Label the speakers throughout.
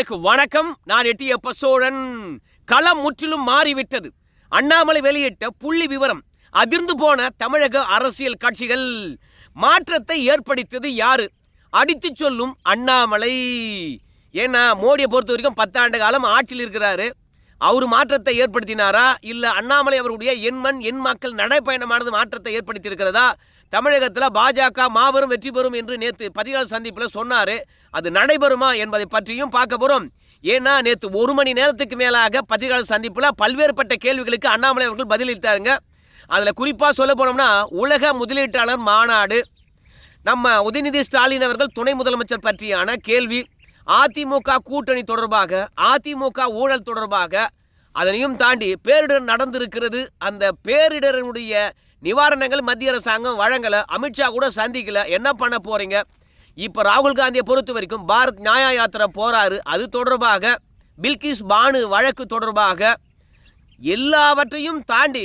Speaker 1: நேயர்களுக்கு வணக்கம். நான் எட்டியப்ப சோழன் களம் முற்றிலும் மாறிவிட்டது. அண்ணாமலை வெளியிட்ட புள்ளி விவரம். அதிர்ந்து போன தமிழக அரசியல் கட்சிகள். மாற்றத்தை ஏற்படுத்தியது யாரு? அடித்துச் சொல்லும் அண்ணாமலை. ஏன்னா மோடியை பொறுத்த வரைக்கும் பத்தாண்டு காலம் ஆட்சியில் இருக்கிறாரு. அவர் மாற்றத்தை ஏற்படுத்தினாரா? இல்லை அண்ணாமலை அவருடைய எண்மண் எண் மக்கள் நடைப்பயணமானது மாற்றத்தை ஏற்படுத்தியிருக்கிறதா? தமிழகத்தில் பாஜக மாபெரும் வெற்றி பெறும் என்று நேற்று பதினாலு சந்திப்பில் சொன்னார். அது நடைபெறுமா என்பதை பற்றியும் பார்க்க போகிறோம் ஏன்னா நேற்று ஒரு மணி நேரத்துக்கு மேலாக பத்திரிகையாளர் சந்திப்பில் பல்வேறுபட்ட கேள்விகளுக்கு அண்ணாமலை அவர்கள் பதிலளித்தாருங்க. அதில் குறிப்பாக சொல்ல போனோம்னா உலக முதலீட்டாளர் மாநாடு. நம்ம உதயநிதி ஸ்டாலின் அவர்கள் துணை முதலமைச்சர் பற்றியான கேள்வி. அதிமுக கூட்டணி தொடர்பாக அதிமுக ஊழல் தொடர்பாக அதனையும் தாண்டி பேரிடர் நடந்திருக்கிறது. அந்த பேரிடரினுடைய நிவாரணங்கள் மத்திய அரசாங்கம் வழங்கலை. அமித்ஷா கூட சந்திக்கல. என்ன பண்ண போகிறீங்க இப்போ ராகுல் காந்தியை பொறுத்த வரைக்கும் பாரத் நியாய யாத்திரை போகிறாரு அது தொடர்பாக பில்கிஸ் பானு வழக்கு தொடர்பாக எல்லாவற்றையும் தாண்டி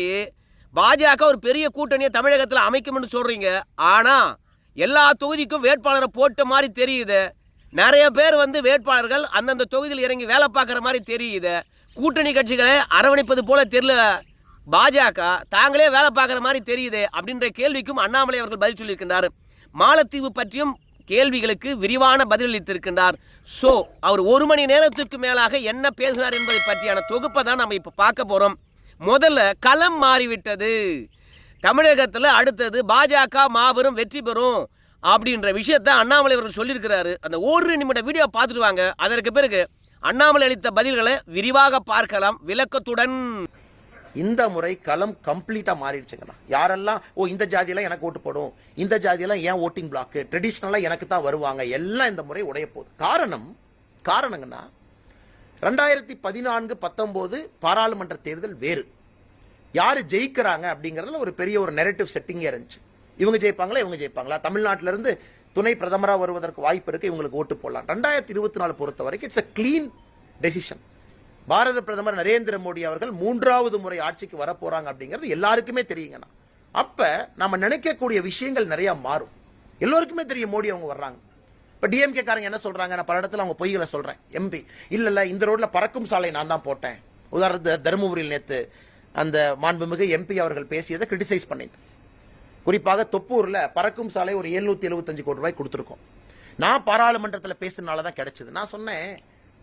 Speaker 1: பாஜக ஒரு பெரிய கூட்டணியை தமிழகத்தில் அமைக்கும்னு சொல்கிறீங்க ஆனால் எல்லா தொகுதிக்கும் வேட்பாளரை போட்ட மாதிரி தெரியுது. நிறைய பேர் வந்து வேட்பாளர்கள் அந்தந்த தொகுதியில் இறங்கி வேலை பார்க்குற மாதிரி தெரியுது. கூட்டணி கட்சிகளை அரவணைப்பது போல தெரியல. பாஜக தாங்களே வேலை பார்க்குற மாதிரி தெரியுது அப்படின்ற கேள்விக்கும் அண்ணாமலை அவர்கள் பதில் சொல்லியிருக்கின்றார். மாலத்தீவு பற்றியும் கேள்விகளுக்கு விரிவான பதிலளித்திருக்கின்றார். ஸோ அவர் ஒரு மணி நேரத்துக்கு மேலாக என்ன பேசினார் என்பதை பற்றியான தொகுப்பை தான் நம்ம இப்போ பார்க்க போகிறோம் முதல்ல களம் மாறிவிட்டது. தமிழகத்தில் அடுத்தது பாஜக மாபெரும் வெற்றி பெறும் அப்படின்ற விஷயத்த அண்ணாமலை அவர்கள் சொல்லியிருக்கிறாரு. அந்த ஒரு நிமிட வீடியோ பார்த்துட்டு வாங்க. அதற்கு பிறகு அண்ணாமலை அளித்த பதில்களை விரிவாக பார்க்கலாம். விளக்கத்துடன்.
Speaker 2: இந்த முறை களம் கம்ப்ளீட்டா மாறிடுச்சுங்கண்ணா. யாரெல்லாம் ஓ இந்த ஜாதியெல்லாம் எனக்கு ஓட்டு போடும். இந்த ஜாதியெல்லாம் ஏன் ஓட்டிங் பிளாக்கு ட்ரெடிஷ்னலாக எனக்கு தான் வருவாங்க. எல்லாம் இந்த முறை உடைய போகுது காரணம் காரணங்கன்னா ரெண்டாயிரத்தி பதினான்கு பத்தொன்பது பாராளுமன்ற தேர்தல் வேறு. யார் ஜெயிக்கிறாங்க அப்படிங்கிறதுல ஒரு பெரிய ஒரு நெரட்டிவ் செட்டிங்கே இருந்துச்சு. இவங்க ஜெயிப்பாங்களா இவங்க ஜெயிப்பாங்களா? தமிழ்நாட்டில இருந்து துணை பிரதமராக வருவதற்கு வாய்ப்பு இருக்கு இவங்களுக்கு ஓட்டு போடலாம். ரெண்டாயிரத்தி இருபத்தி நாலு பொறுத்த வரைக்கும் இட்ஸ் அ கிளீன் டெசிஷன் பாரத பிரதமர் நரேந்திர மோடி அவர்கள் மூன்றாவது முறை ஆட்சிக்கு வரப்போறாங்க அப்படிங்கிறது எல்லாருக்குமே தெரியுங்கண்ணா. அப்ப நம்ம நினைக்கக்கூடிய விஷயங்கள் நிறைய மாறும். எல்லோருக்குமே தெரியும் மோடி அவங்க வர்றாங்க. இப்ப டிஎம்கே காரங்க என்ன சொல்றாங்க நான் பல இடத்துல அவங்க பொய்களை சொல்றேன். எம்பி இல்ல இல்ல இந்த ரோட்ல பறக்கும் சாலை நான் தான் போட்டேன். உதாரணத்து தருமபுரியில் நேத்து அந்த மாண்புமிகு எம்பி அவர்கள் பேசியதை கிரிட்டிசைஸ் பண்ணிட்டு. குறிப்பாக தொப்பூர்ல பறக்கும் சாலை ஒரு 775 எழுபத்தஞ்சு கோடி ரூபாய் கொடுத்துருக்கோம். நான் பாராளுமன்றத்தில் பேசுறதுனால தான் கிடைச்சது. நான் சொன்னேன்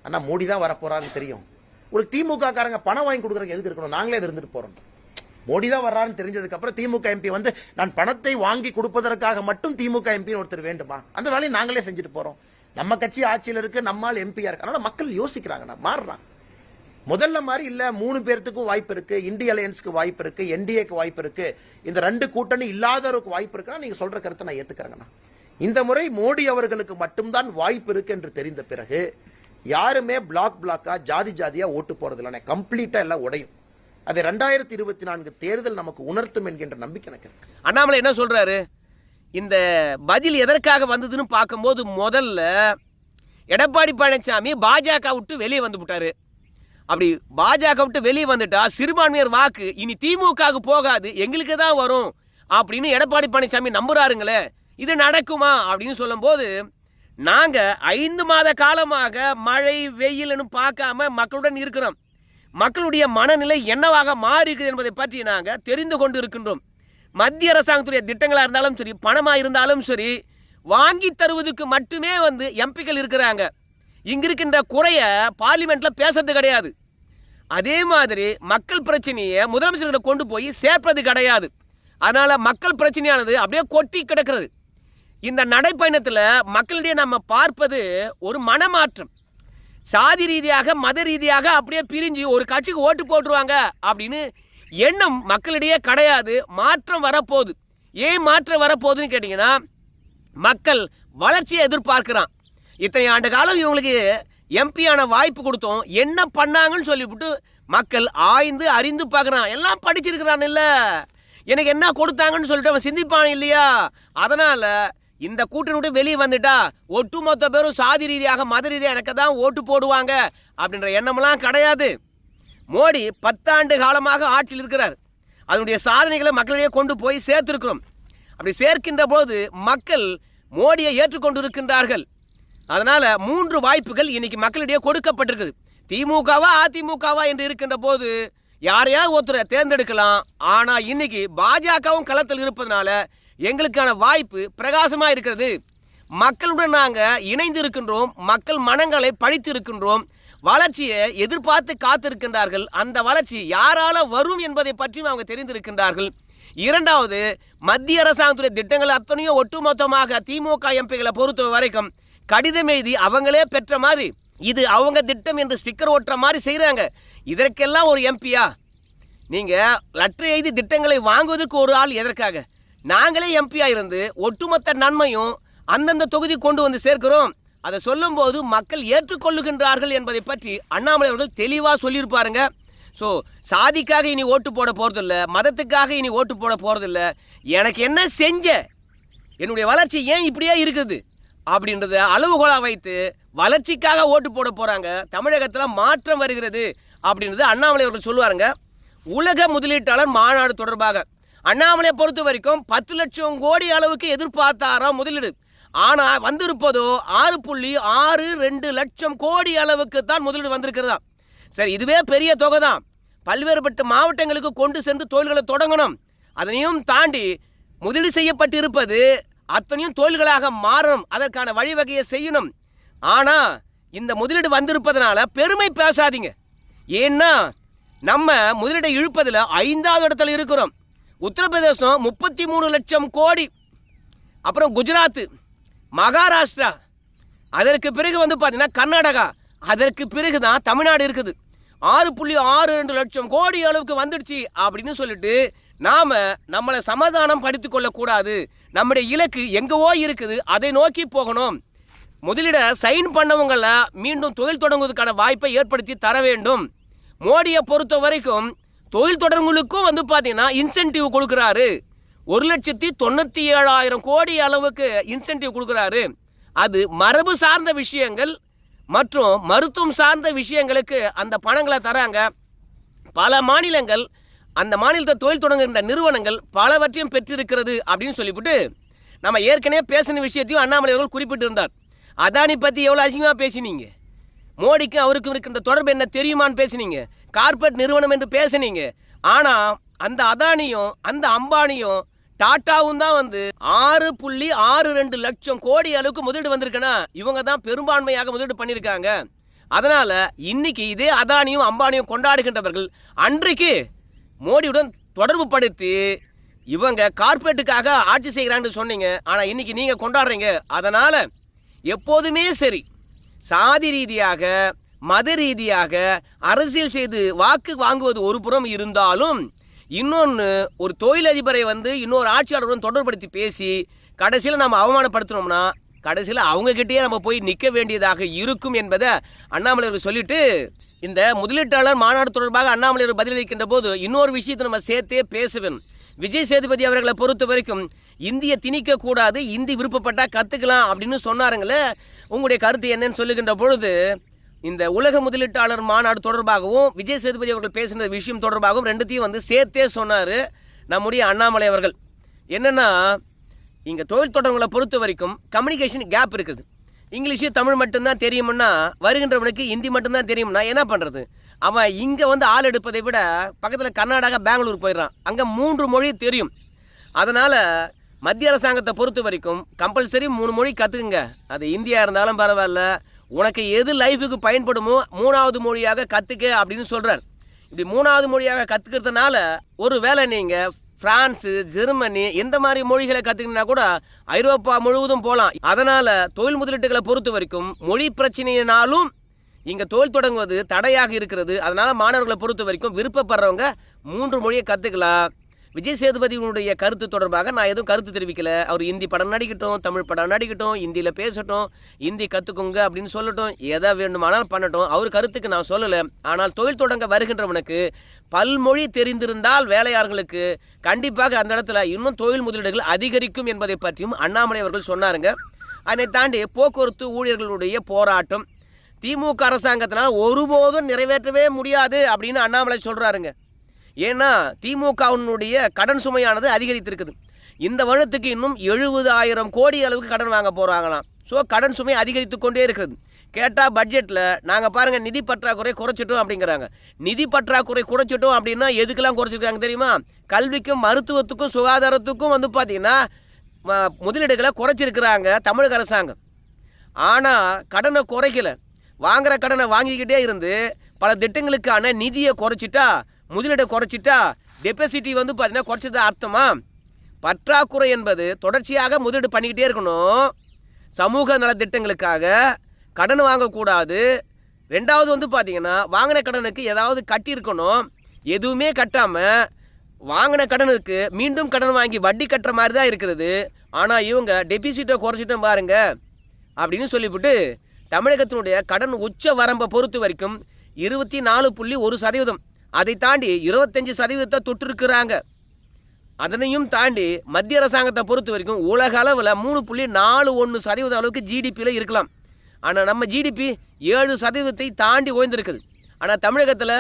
Speaker 2: அண்ணா மோடி தான் வரப்போறான்னு தெரியும். ஒரு திமுக காரங்க பணம் வாங்கி கொடுக்குறதுக்கு எதுக்கு இருக்கணும்? நாங்களே இருந்துட்டு போறோம். மோடி தான் வர்றாருன்னு தெரிஞ்சதுக்கு அப்புறம் திமுக எம்பி வந்து நான் பணத்தை வாங்கி கொடுப்பதற்காக மட்டும் திமுக எம்பி ஒருத்தர் வேண்டுமா? அந்த வேலையை நாங்களே செஞ்சுட்டு போறோம். நம்ம கட்சி ஆட்சியில் இருக்கு நம்மால் எம்பியா இருக்கு அதனால மக்கள் யோசிக்கிறாங்க மாறுறாங்க. முதல்ல மாதிரி இல்ல மூணு பேர்த்துக்கும் வாய்ப்பு இருக்கு இந்திய அலையன்ஸ்க்கு வாய்ப்பு இருக்கு என்டிஏக்கு வாய்ப்பு இருக்கு. இந்த ரெண்டு கூட்டணி இல்லாதவருக்கு வாய்ப்பு இருக்குன்னா நீங்க சொல்ற கருத்தை நான் ஏத்துக்கிறேங்கண்ணா. இந்த முறை மோடி அவர்களுக்கு மட்டும்தான் வாய்ப்பு இருக்கு என்று தெரிந்த பிறகு யாருமே பிளாக் பிளாக்கா ஜாதி ஜாதியா ஓட்டு போறது இல்லை கம்ப்ளீட்டா எல்லாம் உடையும். அது ரெண்டாயிரத்தி இருபத்தி நான்கு தேர்தல் நமக்கு உணர்த்தும் என்கின்ற நம்பிக்கை எனக்கு இருக்கு.
Speaker 1: அண்ணாமலை என்ன சொல்றாரு? இந்த பதில் எதற்காக வந்ததுன்னு பார்க்கும்போது முதல்ல எடப்பாடி பழனிசாமி பாஜக விட்டு வெளியே வந்து விட்டாரு. அப்படி பாஜக விட்டு வெளியே வந்துட்டா சிறுபான்மையர் வாக்கு இனி திமுகவுக்கு போகாது எங்களுக்கு தான் வரும் அப்படின்னு எடப்பாடி பழனிசாமி நம்புறாருங்களே இது நடக்குமா அப்படின்னு சொல்லும்போது நாங்கள் ஐந்து மாத காலமாக மழை வெயில்னு பார்க்காம மக்களுடன் இருக்கிறோம். மக்களுடைய மனநிலை என்னவாக மாறி இருக்குது என்பதை பற்றி நாங்கள் தெரிந்து கொண்டு இருக்கின்றோம் மத்திய அரசாங்கத்துடைய திட்டங்களாக இருந்தாலும் சரி பணமாக இருந்தாலும் சரி வாங்கி தருவதுக்கு மட்டுமே வந்து எம்பிக்கள் இருக்கிறாங்க. இங்கே இருக்கின்ற குறைய பார்லிமெண்ட்டில் பேசுறது கிடையாது. அதே மாதிரி மக்கள் பிரச்சனையை முதலமைச்சர்கிட்ட கொண்டு போய் சேர்ப்பது கிடையாது. அதனால் மக்கள் பிரச்சனையானது அப்படியே கொட்டி கிடக்கிறது. இந்த நடைப்பயணத்தில் மக்களிடையே நம்ம பார்ப்பது ஒரு மனமாற்றம். சாதி ரீதியாக மத ரீதியாக அப்படியே பிரிஞ்சு ஒரு கட்சிக்கு ஓட்டு போட்டுருவாங்க அப்படின்னு எண்ணம் மக்களிடையே கிடையாது மாற்றம் வரப்போகுது. ஏன் மாற்றம் வரப்போகுதுன்னு கேட்டிங்கன்னா மக்கள் வளர்ச்சியை எதிர்பார்க்கிறான். இத்தனை ஆண்டு காலம் இவங்களுக்கு எம்பியான வாய்ப்பு கொடுத்தோம் என்ன பண்ணாங்கன்னு சொல்லிவிட்டு மக்கள் ஆய்ந்து அறிந்து பார்க்குறான். எல்லாம் படிச்சிருக்கிறான் இல்லை. எனக்கு என்ன கொடுத்தாங்கன்னு சொல்லிட்டு அவன் சிந்திப்பான் இல்லையா? அதனால் இந்த கூட்டணி விட்டு வெளியே வந்துட்டா ஒட்டுமொத்த பேரும் சாதி ரீதியாக மத ரீதியாக எனக்கு தான் ஓட்டு போடுவாங்க அப்படின்ற எண்ணமெல்லாம் கிடையாது. மோடி பத்தாண்டு காலமாக ஆட்சியில் இருக்கிறார். அதனுடைய சாதனைகளை மக்களிடையே கொண்டு போய் சேர்த்திருக்கிறோம். அப்படி சேர்க்கின்ற போது மக்கள் மோடியை ஏற்றுக்கொண்டு இருக்கின்றார்கள் அதனால் மூன்று வாய்ப்புகள் இன்னைக்கு மக்களிடையே கொடுக்கப்பட்டிருக்குது. திமுகவா அதிமுகவா என்று இருக்கின்ற போது யாரையாவது ஒருத்தரை தேர்ந்தெடுக்கலாம். ஆனால் இன்னைக்கு பாஜகவும் களத்தில் இருப்பதனால எங்களுக்கான வாய்ப்பு பிரகாசமாக இருக்கிறது. மக்களுடன் நாங்கள் இணைந்து இருக்கின்றோம் மக்கள் மனங்களை படித்து இருக்கின்றோம் வளர்ச்சியை எதிர்பார்த்து காத்திருக்கின்றார்கள். அந்த வளர்ச்சி யாரால வரும் என்பதை பற்றியும் அவங்க தெரிந்திருக்கின்றார்கள். இரண்டாவது மத்திய அரசாங்கத்துடைய திட்டங்கள் அத்தனையும் ஒட்டுமொத்தமாக திமுக எம்பிகளை பொறுத்த வரைக்கும் கடிதம் எழுதி அவங்களே பெற்ற மாதிரி இது அவங்க திட்டம் என்று ஸ்டிக்கர் ஓட்டுற மாதிரி செய்கிறாங்க இதற்கெல்லாம் ஒரு எம்பியா? நீங்கள் லெட்டர் எழுதி திட்டங்களை வாங்குவதற்கு ஒரு ஆள் எதற்காக? நாங்களே எம்பியா இருந்து ஒட்டுமொத்த நன்மையும் அந்தந்த தொகுதி கொண்டு வந்து சேர்க்கிறோம். அதை சொல்லும்போது மக்கள் ஏற்றுக்கொள்ளுகின்றார்கள் என்பதை பற்றி அண்ணாமலை அவர்கள் தெளிவாக சொல்லியிருப்பாருங்க. ஸோ சாதிக்காக இனி ஓட்டு போட போகிறதில்ல மதத்துக்காக இனி ஓட்டு போட போகிறதில்ல எனக்கு என்ன செஞ்ச? என்னுடைய வளர்ச்சி ஏன் இப்படியே இருக்குது? அப்படின்றத அளவுகோலா வைத்து வளர்ச்சிக்காக ஓட்டு போட போகிறாங்க தமிழகத்தில் மாற்றம் வருகிறது அப்படின்றது அண்ணாமலை அவர்கள் சொல்லுவாருங்க. உலக முதலீட்டாளர் மாநாடு தொடர்பாக. அண்ணாமலையை பொறுத்த வரைக்கும் பத்து லட்சம் கோடி அளவுக்கு எதிர்பார்த்தாராம் முதலீடு. ஆனால் வந்திருப்பதோ ஆறு புள்ளி ஆறு ரெண்டு லட்சம் கோடி அளவுக்கு தான் முதலீடு வந்திருக்கிறதா? சரி இதுவே பெரிய தொகை தான் பல்வேறுபட்ட மாவட்டங்களுக்கு கொண்டு சென்று தொழில்களை தொடங்கணும். அதனையும் தாண்டி முதலீடு செய்யப்பட்டிருப்பது அத்தனையும் தொழில்களாக மாறணும். அதற்கான வழிவகையை செய்யணும். ஆனால் இந்த முதலீடு வந்திருப்பதனால பெருமை பேசாதீங்க. ஏன்னா நம்ம முதலீடை இழுப்பதில் ஐந்தாவது இடத்துல இருக்கிறோம். உத்தரப்பிரதேசம் முப்பத்தி மூணு லட்சம் கோடி. அப்புறம் குஜராத் மகாராஷ்டிரா. அதற்கு பிறகு வந்து பார்த்தீங்கன்னா கர்நாடகா. அதற்கு பிறகு தான் தமிழ்நாடு இருக்குது. ஆறு புள்ளி ஆறு ரெண்டு லட்சம் கோடி அளவுக்கு வந்துடுச்சு அப்படின்னு சொல்லிட்டு நாம் நம்மளை சமாதானம் படுத்திக் கொள்ளக்கூடாது. நம்முடைய இலக்கு எங்கவோ இருக்குது. அதை நோக்கி போகணும். முதலிட சைன் பண்ணவங்களை மீண்டும் தொழில் தொடங்குவதற்கான வாய்ப்பை ஏற்படுத்தி தர வேண்டும். மோடியை பொறுத்த வரைக்கும் தொழில் தொடங்குகளுக்கும் வந்து பார்த்தீங்கன்னா இன்சென்டிவ் கொடுக்குறாரு. ஒரு லட்சத்தி தொண்ணூற்றி ஏழாயிரம் கோடி அளவுக்கு இன்சென்டிவ் கொடுக்குறாரு. அது மரபு சார்ந்த விஷயங்கள் மற்றும் மருத்துவம் சார்ந்த விஷயங்களுக்கு அந்த பணங்களை தராங்க. பல மாநிலங்கள் அந்த மாநிலத்தை தொழில் தொடங்குகின்ற நிறுவனங்கள் பலவற்றையும் பெற்றிருக்கிறது அப்படின்னு சொல்லிவிட்டு நம்ம ஏற்கனவே பேசின விஷயத்தையும் அண்ணாமலை அவர்கள் குறிப்பிட்டிருந்தார். அதானி பற்றி எவ்வளோ அசிங்கமாக பேசினீங்க? மோடிக்கும் அவருக்கும் இருக்கின்ற தொடர்பு என்ன தெரியுமான்னு பேசுனீங்க? கார்பரேட் நிறுவனம் என்று பேசுனீங்க. ஆனால் அந்த அதானியும் அந்த அம்பானியும் டாட்டாவும் தான் வந்து ஆறு புள்ளி ஆறு ரெண்டு லட்சம் கோடி அளவுக்கு முதலீடு வந்திருக்குன்னா இவங்க தான் பெரும்பான்மையாக முதலீடு பண்ணியிருக்காங்க. அதனால் இன்னைக்கு இதே அதானியும் அம்பானியும் கொண்டாடுகின்றவர்கள் அன்றைக்கு மோடியுடன் தொடர்பு படுத்தி இவங்க கார்பரேட்டுக்காக ஆட்சி செய்கிறாங்கன்னு சொன்னீங்க. ஆனால் இன்றைக்கி நீங்கள் கொண்டாடுறீங்க. அதனால் எப்போதுமே சரி. சாதி ரீதியாக மத ரீதியாக அரசியல் செய்து வாக்கு வாங்குவது ஒரு புறம் இருந்தாலும் இன்னொன்று ஒரு தொழிலதிபரை வந்து இன்னொரு ஆட்சியாளருடன் தொடர்படுத்தி பேசி கடைசியில் நம்ம அவமானப்படுத்தினோம்னா கடைசியில் அவங்கக்கிட்டேயே நம்ம போய் நிற்க வேண்டியதாக இருக்கும் என்பதை அண்ணாமலை சொல்லிட்டு இந்த முதலீட்டாளர் மாநாடு தொடர்பாக அண்ணாமலையர் பதிலளிக்கின்ற போது இன்னொரு விஷயத்தை நம்ம சேர்த்தே பேசுவேன். விஜய் சேதுபதி அவர்களை பொறுத்த வரைக்கும் இந்திய திணிக்க கூடாது இந்தி விருப்பப்பட்டால் கற்றுக்கலாம் அப்படின்னு சொன்னாருங்களே உங்களுடைய கருத்து என்னன்னு சொல்லுகின்ற பொழுது இந்த உலக முதலீட்டாளர் மாநாடு தொடர்பாகவும் விஜய் சேதுபதி அவர்கள் பேசின விஷயம் தொடர்பாகவும் ரெண்டுத்தையும் வந்து சேர்த்தே சொன்னார் நம்முடைய அண்ணாமலை அவர்கள். என்னென்னா இங்கே தொழில் தொடர்புகளை பொறுத்த வரைக்கும் கம்யூனிகேஷன் கேப் இருக்குது. இங்கிலீஷு தமிழ் மட்டும்தான் தெரியும்னா வருகின்றவனுக்கு ஹிந்தி மட்டும்தான் தெரியும்னா என்ன பண்ணுறது அவன் இங்கே வந்து ஆள் எடுப்பதை விட பக்கத்தில் கர்நாடகா பெங்களூர் போயிடுறான். அங்கே மூன்று மொழி தெரியும். அதனால் மத்திய அரசாங்கத்தை பொறுத்த வரைக்கும் கம்பல்சரி மூணு மொழி கற்றுக்குங்க அது இந்தியா இருந்தாலும் பரவாயில்ல உனக்கு எது லைஃபுக்கு பயன்படுமோ மூணாவது மொழியாக கற்றுக்க அப்படின்னு சொல்கிறார் இப்படி மூணாவது மொழியாக கற்றுக்கிறதுனால ஒரு வேளை நீங்கள் பிரான்ஸு ஜெர்மனி இந்த மாதிரி மொழிகளை கற்றுக்கினா கூட ஐரோப்பா முழுவதும் போகலாம் அதனால் தொழில் முதலீட்டுகளை பொறுத்த வரைக்கும் மொழி பிரச்சனையினாலும் இங்கே தொழில் தொடங்குவது தடையாக இருக்கிறது. அதனால் மாணவர்களை பொறுத்த வரைக்கும் விருப்பப்படுறவங்க மூன்று மொழியை கற்றுக்கலாம் விஜய் சேதுபதியினுடைய கருத்து தொடர்பாக நான் எதுவும் கருத்து தெரிவிக்கல. அவர் ஹிந்தி படம் நடிக்கட்டும் தமிழ் படம் நடிக்கட்டும் ஹிந்தியில் பேசட்டும் ஹிந்தி கற்றுக்குங்க அப்படின்னு சொல்லட்டும் எதை வேண்டுமானாலும் பண்ணட்டும். அவர் கருத்துக்கு நான் சொல்லலை. ஆனால் தொழில் தொடங்க வருகின்றவனுக்கு பல்மொழி தெரிந்திருந்தால் வேலையாளர்களுக்கு கண்டிப்பாக அந்த இடத்துல இன்னும் தொழில் முதலீடுகள் அதிகரிக்கும் என்பதை பற்றியும் அண்ணாமலை அவர்கள் சொன்னாருங்க. அதனை தாண்டி போக்குவரத்து ஊழியர்களுடைய போராட்டம் திமுக அரசாங்கத்தினால் ஒருபோதும் நிறைவேற்றவே முடியாது அப்படின்னு அண்ணாமலை சொல்கிறாருங்க ஏன்னா திமுகவினுடைய கடன் சுமையானது அதிகரித்திருக்குது. இந்த வருடத்துக்கு இன்னும் எழுபதாயிரம் கோடி அளவுக்கு கடன் வாங்க போகிறாங்களாம் ஸோ கடன் சுமை அதிகரித்து கொண்டே இருக்கிறது கேட்டால் பட்ஜெட்டில் நாங்கள் பாருங்கள் நிதி பற்றாக்குறை குறைச்சிட்டோம் அப்படிங்கிறாங்க. நிதி பற்றாக்குறை குறைச்சிட்டோம் அப்படின்னா எதுக்கெல்லாம் குறைச்சிருக்காங்க தெரியுமா? கல்விக்கும் மருத்துவத்துக்கும் சுகாதாரத்துக்கும் வந்து பார்த்திங்கன்னா முதலீடுகளை குறைச்சிருக்கிறாங்க தமிழக அரசாங்கம். ஆனால் கடனை குறைக்கல. வாங்குகிற கடனை வாங்கிக்கிட்டே இருந்து பல திட்டங்களுக்கான நிதியை குறைச்சிட்டா முதலீடை குறைச்சிட்டா டெபாசிட்டி வந்து பார்த்தீங்கன்னா குறைச்சது அர்த்தமா? பற்றாக்குறை என்பது தொடர்ச்சியாக முதலீடு பண்ணிக்கிட்டே இருக்கணும். சமூக நலத்திட்டங்களுக்காக கடன் வாங்கக்கூடாது. ரெண்டாவது வந்து பார்த்தீங்கன்னா வாங்கின கடனுக்கு ஏதாவது கட்டியிருக்கணும். எதுவுமே கட்டாமல் வாங்கின கடனுக்கு மீண்டும் கடன் வாங்கி வட்டி கட்டுற மாதிரி தான் இருக்கிறது. ஆனால் இவங்க டெபிசிட்டை குறைச்சிட்டோம் பாருங்க. அப்படின்னு சொல்லிவிட்டு தமிழகத்தினுடைய கடன் உச்ச வரம்பை பொறுத்த வரைக்கும் இருபத்தி நாலு புள்ளி ஒரு சதவீதம். அதை தாண்டி இருபத்தஞ்சி சதவீதத்தை தொட்டிருக்கிறாங்க. அதனையும் தாண்டி மத்திய அரசாங்கத்தை பொறுத்த வரைக்கும் உலக அளவில் மூணு புள்ளி நாலு ஒன்று சதவீத அளவுக்கு ஜிடிபியில் இருக்கலாம். ஆனால் நம்ம ஜிடிபி ஏழு சதவீதத்தை தாண்டி உயர்ந்திருக்குது. ஆனால் தமிழகத்தில்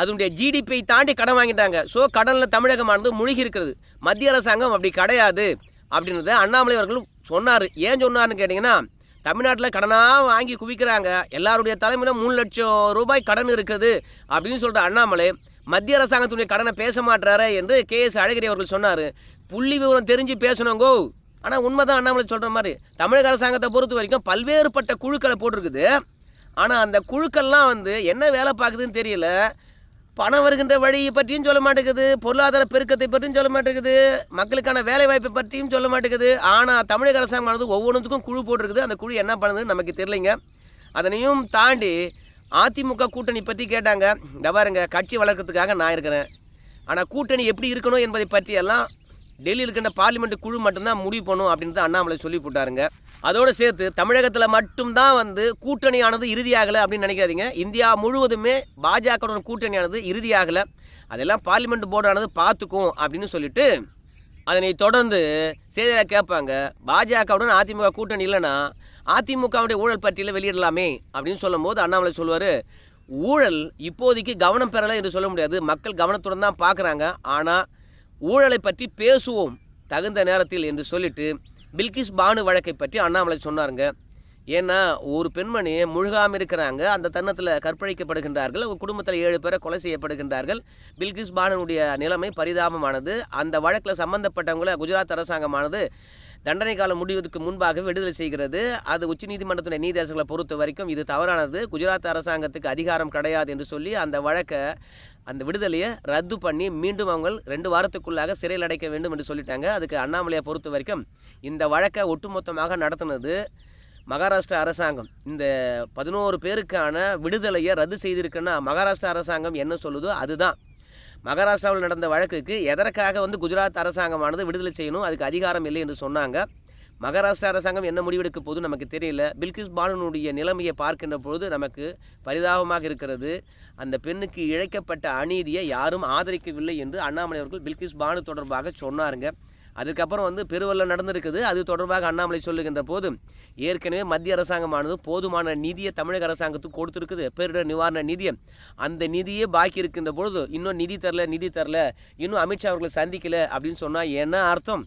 Speaker 1: அதனுடைய ஜிடிபியை தாண்டி கடன் வாங்கிட்டாங்க. ஸோ கடனில் தமிழகமானது முழுகி இருக்கிறது மத்திய அரசாங்கம் அப்படி கிடையாது. அப்படின்றத அண்ணாமலை அவர்கள் சொன்னார். ஏன் சொன்னார்னு கேட்டிங்கன்னா தமிழ்நாட்டில் கடனாக வாங்கி குவிக்கிறாங்க. எல்லாருடைய தலைமையிலும் மூணு லட்சம் ரூபாய் கடன் இருக்குது அப்படின்னு சொல்கிற அண்ணாமலை மத்திய அரசாங்கத்துடைய கடனை பேச மாட்டாரே என்று கே எஸ் அழகிரி அவர்கள் சொன்னார். புள்ளி விவரம் தெரிஞ்சு பேசணுங்கோ. ஆனால் உண்மைதான் அண்ணாமலை சொல்கிற மாதிரி தமிழக அரசாங்கத்தை பொறுத்த வரைக்கும் பல்வேறுபட்ட குழுக்களை போட்டிருக்குது. ஆனால் அந்த குழுக்கள்லாம் வந்து என்ன வேலை பார்க்குதுன்னு தெரியல. பணம் வருகின்ற வழியை பற்றியும் சொல்ல மாட்டேங்குது. பொருளாதார பெருக்கத்தை பற்றியும் சொல்ல மாட்டேங்குது. மக்களுக்கான வேலை வாய்ப்பை பற்றியும் சொல்ல மாட்டேங்குது. ஆனால் தமிழக அரசாங்கமானது ஒவ்வொன்றுத்துக்கும் குழு போட்டிருக்குது. அந்த குழு என்ன பண்ணுதுன்னு நமக்கு தெரியலைங்க. அதனையும் தாண்டி அதிமுக கூட்டணி பற்றி கேட்டாங்க. இந்த பாருங்க கட்சி வளர்க்கறதுக்காக நான் இருக்கிறேன். ஆனால் கூட்டணி எப்படி இருக்கணும் என்பதை பற்றியெல்லாம் டெல்லியில் இருக்கின்ற பார்லிமெண்ட் குழு மட்டும்தான் முடிவு பண்ணும் அப்படின்னு தான் அண்ணாமலை சொல்லி போட்டாருங்க அதோடு சேர்த்து தமிழகத்தில் மட்டும்தான் வந்து கூட்டணியானது இறுதியாகலை அப்படின்னு நினைக்காதீங்க. இந்தியா முழுவதுமே பாஜகவுடன் கூட்டணியானது இறுதியாகலை. அதெல்லாம் பார்லிமெண்ட் போர்டானது பார்த்துக்கும் அப்படின்னு சொல்லிட்டு அதனை தொடர்ந்து செய்தியாக கேட்பாங்க. பாஜகவுடன் அதிமுக கூட்டணி இல்லைன்னா அதிமுகவுடைய ஊழல் பட்டியலை வெளியிடலாமே அப்படின்னு சொல்லும்போது அண்ணாமலை சொல்லுவார். ஊழல் இப்போதைக்கு கவனம் பெறலை என்று சொல்ல முடியாது. மக்கள் கவனத்துடன் தான் பார்க்குறாங்க. ஆனால் ஊழலை பற்றி பேசுவோம் தகுந்த நேரத்தில் என்று சொல்லிட்டு பில்கிஸ் பானு வழக்கை பற்றி அண்ணாமலை சொன்னாருங்க. ஏன்னா ஒரு பெண்மணி முழுகாமல் இருக்கிறாங்க அந்த தருணத்தில் கற்பழிக்கப்படுகின்றார்கள் ஒரு குடும்பத்தில் ஏழு பேரை கொலை செய்யப்படுகின்றார்கள். பில்கிஸ் பானனுடைய நிலைமை பரிதாபமானது. அந்த வழக்கில் சம்பந்தப்பட்டவங்கள குஜராத் அரசாங்கமானது தண்டனை காலம் முடிவதற்கு முன்பாக விடுதலை செய்கிறது. அது உச்சநீதிமன்றத்துடைய நீதியரசர்களை பொறுத்த வரைக்கும் இது தவறானது. குஜராத் அரசாங்கத்துக்கு அதிகாரம் கிடையாது என்று சொல்லி அந்த வழக்கை அந்த விடுதலையை ரத்து பண்ணி மீண்டும் அவங்க ரெண்டு வாரத்துக்குள்ளாக சிறையில் அடைக்க வேண்டும் என்று சொல்லிட்டாங்க. அதுக்கு அண்ணாமலையை பொறுத்த வரைக்கும் இந்த வழக்கை ஒட்டுமொத்தமாக நடத்தினது மகாராஷ்டிரா அரசாங்கம். இந்த பதினோரு பேருக்கான விடுதலையை ரத்து செய்திருக்குன்னா மகாராஷ்டிரா அரசாங்கம் என்ன சொல்லுதோ அதுதான். மகாராஷ்டிராவில் நடந்த வழக்குக்கு எதற்காக வந்து குஜராத் அரசாங்கமானது விடுதலை செய்யணும்? அதுக்கு அதிகாரம் இல்லை என்று சொன்னாங்க. மகாராஷ்டிரா அரசாங்கம் என்ன முடிவெடுக்க போதும் நமக்கு தெரியல. பில்கிஸ் பானுனுடைய நிலைமையை பார்க்கின்ற பொழுது நமக்கு பரிதாபமாக இருக்கிறது. அந்த பெண்ணுக்கு இழைக்கப்பட்ட அநீதியை யாரும் ஆதரிக்கவில்லை என்று அண்ணாமலை அவர்கள் பில்கிஸ் பானு தொடர்பாக சொன்னாருங்க. அதுக்கப்புறம் வந்து பெருவெள்ளம் நடந்திருக்குது. அது தொடர்பாக அண்ணாமலை சொல்லுகின்ற போது ஏற்கனவே மத்திய அரசாங்கமானது போதுமான நிதியை தமிழக அரசாங்கத்துக்கு கொடுத்துருக்குது. பேரிடர் நிவாரண நிதியை. அந்த நிதியே பாக்கி இருக்கின்ற பொழுது இன்னும் நிதி தரல நிதி தரல இன்னும் அமித்ஷா அவர்களை சந்திக்கல அப்படின்னு சொன்னால் என்ன அர்த்தம்?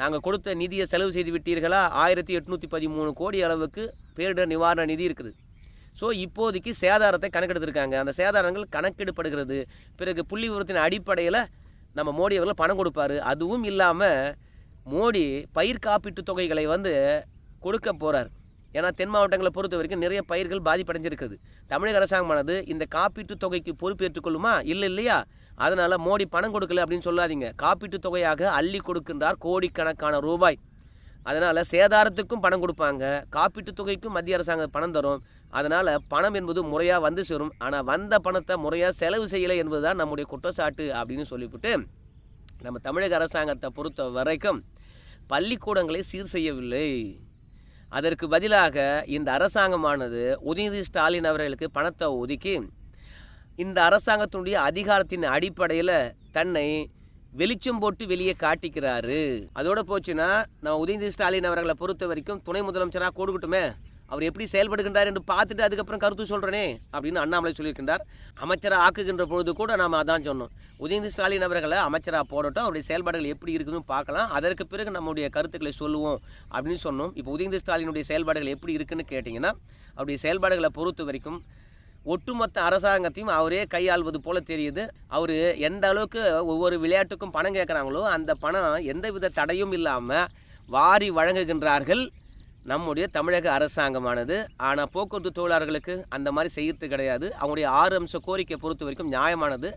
Speaker 1: நாங்கள் கொடுத்த நிதியை செலவு செய்து விட்டீர்களா? ஆயிரத்தி எட்நூற்றி பதிமூணு கோடி அளவுக்கு பேரிடர் நிவாரண நிதி இருக்குது. ஸோ இப்போதைக்கு சேதாரத்தை கணக்கெடுத்திருக்காங்க. அந்த சேதாரங்கள் கணக்கெடுப்படுகிறது. பிறகு புள்ளி விவரத்தின் அடிப்படையில் நம்ம மோடி அவர்கள் பணம் கொடுப்பாரு. அதுவும் இல்லாமல் மோடி பயிர் காப்பீட்டு தொகைகளை வந்து கொடுக்க போகிறார் ஏன்னா தென் மாவட்டங்களை பொறுத்த வரைக்கும் நிறைய பயிர்கள் பாதிப்படைஞ்சிருக்குது. தமிழக அரசாங்கமானது இந்த காப்பீட்டு தொகைக்கு பொறுப்பேற்றுக்கொள்ளுமா இல்லை இல்லையா? அதனால் மோடி பணம் கொடுக்கல அப்படின்னு சொல்லாதீங்க. காப்பீட்டுத் தொகையாக அள்ளி கொடுக்கின்றார் கோடிக்கணக்கான ரூபாய். அதனால் சேதாரத்துக்கும் பணம் கொடுப்பாங்க. காப்பீட்டுத் தொகைக்கும் மத்திய அரசாங்கம் பணம் தரும். அதனால் பணம் என்பது முறையாக வந்து சேரும். ஆனால் வந்த பணத்தை முறையாக செலவு செய்யலை என்பது தான் நம்முடைய குற்றச்சாட்டு அப்படின்னு சொல்லிவிட்டு நம்ம தமிழக அரசாங்கத்தை பொறுத்த வரைக்கும் பள்ளிக்கூடங்களை சீர் செய்யவில்லை. அதற்கு பதிலாக இந்த அரசாங்கமானது உதயநிதி ஸ்டாலின் அவர்களுக்கு பணத்தை ஒதுக்கி இந்த அரசாங்கத்தினுடைய அதிகாரத்தின் அடிப்படையில் தன்னை வெளிச்சம் போட்டு வெளியே காட்டிக்கிறாரு. அதோட போச்சுன்னா நம்ம உதயநிதி ஸ்டாலின் அவர்களை பொறுத்த வரைக்கும் துணை முதலமைச்சராக கொடுக்கட்டுமே அவர் எப்படி செயல்படுகின்றார் என்று பார்த்துட்டு அதுக்கப்புறம் கருத்து சொல்கிறேனே அப்படின்னு அண்ணாமலை சொல்லியிருக்கின்றார். அமைச்சராக ஆக்குகின்ற பொழுது கூட நாம் அதான் சொன்னோம். உதயநிதி ஸ்டாலின் அவர்களை அமைச்சராக போடட்டும் அவருடைய செயல்பாடுகள் எப்படி இருக்குதுன்னு பார்க்கலாம். அதற்கு பிறகு நம்முடைய கருத்துக்களை சொல்லுவோம் அப்படின்னு சொன்னோம். இப்போ உதயநிதி ஸ்டாலினுடைய செயல்பாடுகள் எப்படி இருக்குன்னு கேட்டிங்கன்னா அவருடைய செயல்பாடுகளை பொறுத்த வரைக்கும் ஒட்டுமொத்த அரசாங்கத்தையும் அவரே கையாள்வது போல தெரியுது. அவர் எந்த அளவுக்கு ஒவ்வொரு விளையாட்டுக்கும் பணம் கேட்குறாங்களோ அந்த பணம் எந்தவித தடையும் இல்லாமல் வாரி வழங்குகின்றார்கள். நம்முடைய தமிழக அரசாங்கமானது. ஆனால் போக்குவரத்து தொழிலாளர்களுக்கு அந்த மாதிரி செய்யறது கிடையாது. அவங்களுடைய ஆறு அம்ச கோரிக்கை பொறுத்த வரைக்கும் நியாயமானது.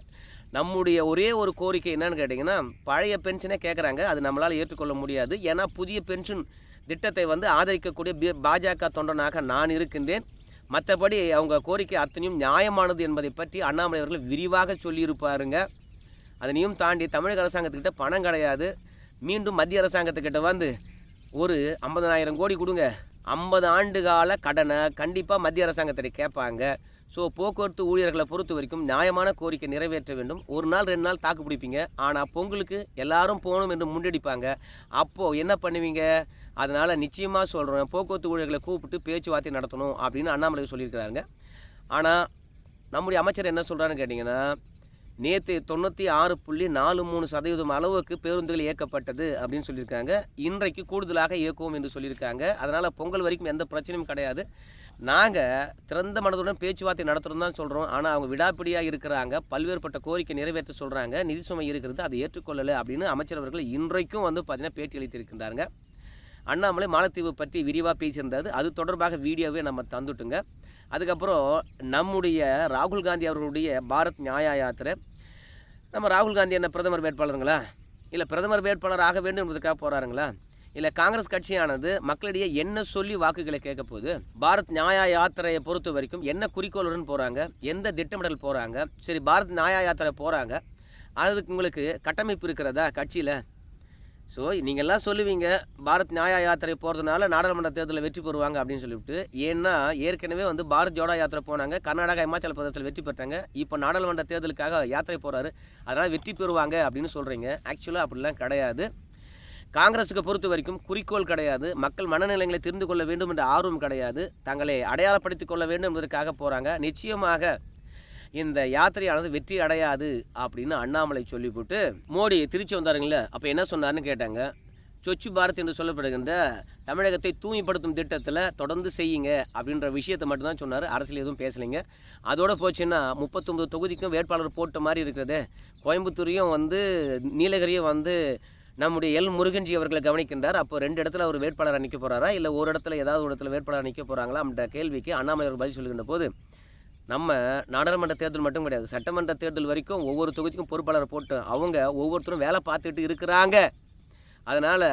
Speaker 1: நம்முடைய ஒரே ஒரு கோரிக்கை என்னன்னு கேட்டிங்கன்னா பழைய பென்ஷனே கேட்குறாங்க அது நம்மளால் ஏற்றுக்கொள்ள முடியாது. ஏன்னா புதிய பென்ஷன் திட்டத்தை வந்து ஆதரிக்கக்கூடிய பாஜக தொண்டனாக நான் இருக்கின்றேன். மற்றபடி அவங்க கோரிக்கை அத்தனையும் நியாயமானது என்பதை பற்றி அண்ணாமலை அவர்கள் விரிவாக சொல்லியிருப்பாருங்க. அதனையும் தாண்டி தமிழக அரசாங்கத்துக்கிட்ட பணம் கிடையாது. மீண்டும் மத்திய அரசாங்கத்துக்கிட்ட வந்து ஒரு ஐம்பதனாயிரம் கோடி கொடுங்க. ஐம்பது ஆண்டு கால கடனை கண்டிப்பாக மத்திய அரசாங்கத்தை கேட்பாங்க. ஸோ போக்குவரத்து ஊழியர்களை பொறுத்த வரைக்கும் நியாயமான கோரிக்கை நிறைவேற்ற வேண்டும். ஒரு நாள் ரெண்டு நாள் தாக்கு பிடிப்பீங்க. ஆனால் பொங்கலுக்கு எல்லாரும் போகணும் என்று முன்னெடுப்பாங்க. அப்போது என்ன பண்ணுவீங்க? அதனால் நிச்சயமாக சொல்கிறேன் போக்குவரத்து ஊழியர்களை கூப்பிட்டு பேச்சுவார்த்தை நடத்தணும் அப்படின்னு அண்ணாமலை சொல்லியிருக்கிறாருங்க. ஆனால் நம்முடைய அமைச்சர் என்ன சொல்கிறாருன்னு கேட்டிங்கன்னா நேற்று தொண்ணூற்றி ஆறு புள்ளி நாலு மூணு சதவீதம் அளவுக்கு பேருந்துகள் இயக்கப்பட்டது அப்படின்னு சொல்லியிருக்காங்க. இன்றைக்கு கூடுதலாக இயக்குவோம் என்று சொல்லியிருக்காங்க. அதனால் பொங்கல் வரைக்கும் எந்த பிரச்சனையும் கிடையாது. நாங்கள் திறந்த மனதுடன் பேச்சுவார்த்தை நடத்துகிறோம் தான் சொல்கிறோம் ஆனால் அவங்க விடாப்பிடியாக இருக்கிறாங்க. பல்வேறுபட்ட கோரிக்கை நிறைவேற்ற சொல்கிறாங்க நிதி சுமை இருக்கிறது அதை ஏற்றுக்கொள்ளலை அப்படின்னு அமைச்சர் அவர்கள் இன்றைக்கும் வந்து பார்த்திங்கன்னா பேட்டி அளித்திருக்கின்றாருங்க. அண்ணாமலை மாலத்தீவு பற்றி விரிவாக பேசியிருந்தார். அது தொடர்பாக வீடியோவே நம்ம தந்துட்டுங்க. அதுக்கப்புறம் நம்முடைய ராகுல் காந்தி அவர்களுடைய பாரத் நியாய யாத்திரை. நம்ம ராகுல் காந்தி என்ன பிரதமர் வேட்பாளருங்களா? இல்லை பிரதமர் வேட்பாளர் ஆக வேண்டும் என்பதுக்காக போகிறாருங்களா இல்லை காங்கிரஸ் கட்சியானது மக்களிடையே என்ன சொல்லி வாக்குகளை கேட்க போகுது பாரத் நியாய யாத்திரையை பொறுத்த வரைக்கும் என்ன குறிக்கோளுடன் போகிறாங்க எந்த திட்டமிடல் போகிறாங்க சரி பாரத் நியாய யாத்திரை போகிறாங்க அதுக்கு உங்களுக்கு கட்டமைப்பு இருக்கிறதா கட்சியில்? ஸோ நீங்கள்லாம் சொல்லுவீங்க பாரத் நியாய யாத்திரை போகிறதுனால நாடாளுமன்ற தேர்தலில் வெற்றி பெறுவாங்க அப்படின்னு சொல்லிவிட்டு ஏன்னா ஏற்கனவே வந்து பாரத் ஜோடா யாத்திரை போனாங்க கர்நாடகா இமாச்சல பிரதேசத்தில் வெற்றி பெற்றாங்க இப்போ நாடாளுமன்ற தேர்தலுக்காக யாத்திரை போகிறாரு அதனால் வெற்றி பெறுவாங்க அப்படின்னு சொல்கிறீங்க ஆக்சுவலாக அப்படிலாம் கிடையாது. காங்கிரஸுக்கு பொறுத்த வரைக்கும் குறிக்கோள் கிடையாது மக்கள் மனநிலைகளை தெரிந்து கொள்ள வேண்டும் என்ற ஆர்வம் கிடையாது தங்களை அடையாளப்படுத்திக் கொள்ள வேண்டும் என்பதற்காக போகிறாங்க நிச்சயமாக இந்த யாத்திரையானது வெற்றி அடையாது அப்படின்னு அண்ணாமலை சொல்லிவிட்டு மோடி திருச்சி வந்தாருங்களே அப்போ என்ன சொன்னார்னு கேட்டாங்க. சொச்சு பாரத் என்று சொல்லப்படுகின்ற தமிழகத்தை தூய்மைப்படுத்தும் திட்டத்தில் தொடர்ந்து செய்யுங்க அப்படின்ற விஷயத்தை மட்டும்தான் சொன்னார். அரசியல் எதுவும் பேசலைங்க. அதோட போச்சுன்னா முப்பத்தொம்பது தொகுதிக்கும் வேட்பாளர் போட்ட மாதிரி இருக்கிறது. கோயம்புத்தூரையும் வந்து நீலகிரியும் வந்து நம்முடைய எல். முருகன்ஜி அவர்களை கவனிக்கின்றார். அப்போ ரெண்டு இடத்துல அவர் வேட்பாளராக நிற்க போகிறாரா இல்லை ஒரு இடத்துல ஏதாவது ஒரு இடத்துல வேட்பாளராக நிற்க போகிறாங்களா அப்படின்ற கேள்விக்கு அண்ணாமலை அவர் பதில் சொல்லுகின்ற போது நம்ம நாடாளுமன்ற தேர்தல் மட்டும் கிடையாது. சட்டமன்ற தேர்தல் வரைக்கும் ஒவ்வொரு தொகுதிக்கும் பொறுப்பாளரை போட்டு அவங்க ஒவ்வொருத்தரும் வேலை பார்த்துட்டு இருக்கிறாங்க. அதனால்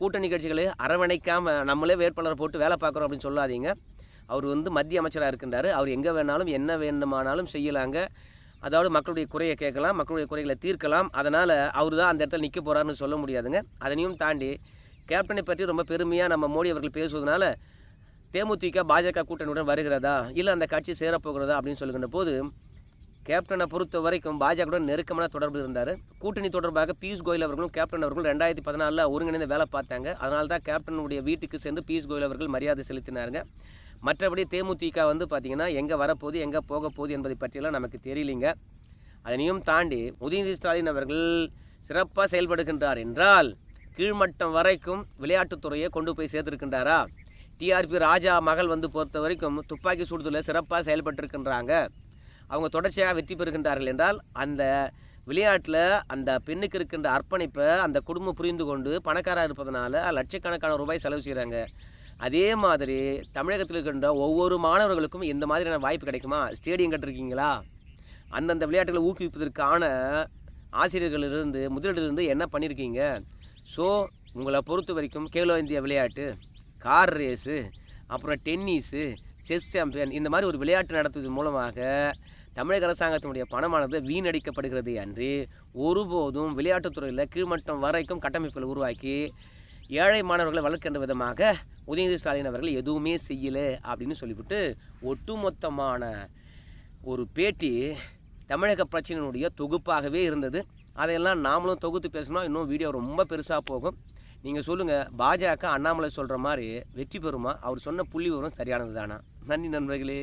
Speaker 1: கூட்டணி கட்சிகளை அரவணைக்காமல் நம்மளே வேட்பாளரை போட்டு வேலை பார்க்குறோம் அப்படின்னு சொல்லாதீங்க. அவர் வந்து மத்திய அமைச்சராக இருக்கின்றார். அவர் எங்கே வேணாலும் என்ன வேணுமானாலும் செய்யலாங்க. அதாவது மக்களுடைய குறையை கேட்கலாம் மக்களுடைய குறைகளை தீர்க்கலாம். அதனால் அவர் தான் அந்த இடத்துல நிற்க போகிறாருன்னு சொல்ல முடியாதுங்க. அதனையும் தாண்டி கேப்டனை பற்றி ரொம்ப பெருமையாக நம்ம மோடி அவர்கள் பேசுவதனால தேமுதிக பாஜக கூட்டணியுடன் வருகிறதா? இல்லை அந்த கட்சி சேரப்போகிறதா அப்படின்னு சொல்லுகின்ற போது கேப்டனை பொறுத்த வரைக்கும் பாஜகவுடன் நெருக்கமான தொடர்பு இருந்தார். கூட்டணி தொடர்பாக பியூஷ் கோயல் அவர்களும் கேப்டன் அவர்களும் ரெண்டாயிரத்தி பதினாலில் ஒருங்கிணைந்து வேலை பார்த்தாங்க. அதனால தான் கேப்டனுடைய வீட்டுக்கு சென்று பியூஷ் கோயல் அவர்கள் மரியாதை செலுத்தினாருங்க. மற்றபடி தேமுதிக வந்து பார்த்திங்கன்னா எங்கே வரப்போகுது எங்கே போக போகுது என்பதை பற்றியெல்லாம் நமக்கு தெரியலிங்க. அதனையும் தாண்டி உதயநிதி ஸ்டாலின் அவர்கள் சிறப்பாக செயல்படுகின்றார் என்றால் கீழ்மட்டம் வரைக்கும் விளையாட்டுத்துறையை கொண்டு போய் சேர்த்திருக்கின்றாரா? டிஆர்பி ராஜா மகள் வந்து பொறுத்த வரைக்கும் துப்பாக்கி சுடுதலில் சிறப்பாக செயல்பட்டிருக்கின்றாங்க. அவங்க தொடர்ச்சியாக வெற்றி பெறுகின்றார்கள் என்றால் அந்த விளையாட்டில் அந்த பெண்ணுக்கு இருக்கின்ற அர்ப்பணிப்பை அந்த குடும்பம் புரிந்து கொண்டு பணக்காராக இருப்பதனால லட்சக்கணக்கான ரூபாய் செலவு செய்கிறாங்க. அதே மாதிரி தமிழகத்தில் இருக்கின்ற ஒவ்வொரு மாணவர்களுக்கும் இந்த மாதிரியான வாய்ப்பு கிடைக்குமா? ஸ்டேடியம் கட்டிருக்கீங்களா? அந்தந்த விளையாட்டுகளை ஊக்குவிப்பதற்கான ஆசிரியர்களிலிருந்து முதலீட்டிலிருந்து என்ன பண்ணியிருக்கீங்க? ஸோ உங்களை பொறுத்த வரைக்கும் கேலோ இந்தியா விளையாட்டு கார் ரேஸு அப்புறம் டென்னிஸு செஸ் சாம்பியன் இந்த மாதிரி ஒரு விளையாட்டு நடத்துவதன் மூலமாக தமிழக அரசாங்கத்தினுடைய பணமானது வீணடிக்கப்படுகிறது அன்றி ஒருபோதும் விளையாட்டுத்துறையில் கீழ்மட்டம் வரைக்கும் கட்டமைப்புகளை உருவாக்கி ஏழை மாணவர்களை வளர்க்கின்ற விதமாக உதயநிதி ஸ்டாலின் அவர்கள் எதுவுமே செய்யலை அப்படின்னு சொல்லிவிட்டு ஒட்டுமொத்தமான ஒரு பேட்டி தமிழக பிரச்சனையினுடைய தொகுப்பாகவே இருந்தது. அதையெல்லாம் நாமளும் தொகுத்து பேசினா இன்னும் வீடியோ ரொம்ப பெருசாக போகும். நீங்கள் சொல்லுங்கள் பாஜக அண்ணாமலை சொல்கிற மாதிரி வெற்றி பெறுமா? அவர் சொன்ன புள்ளி விவரம் சரியானது தானா நன்றி நண்பர்களே.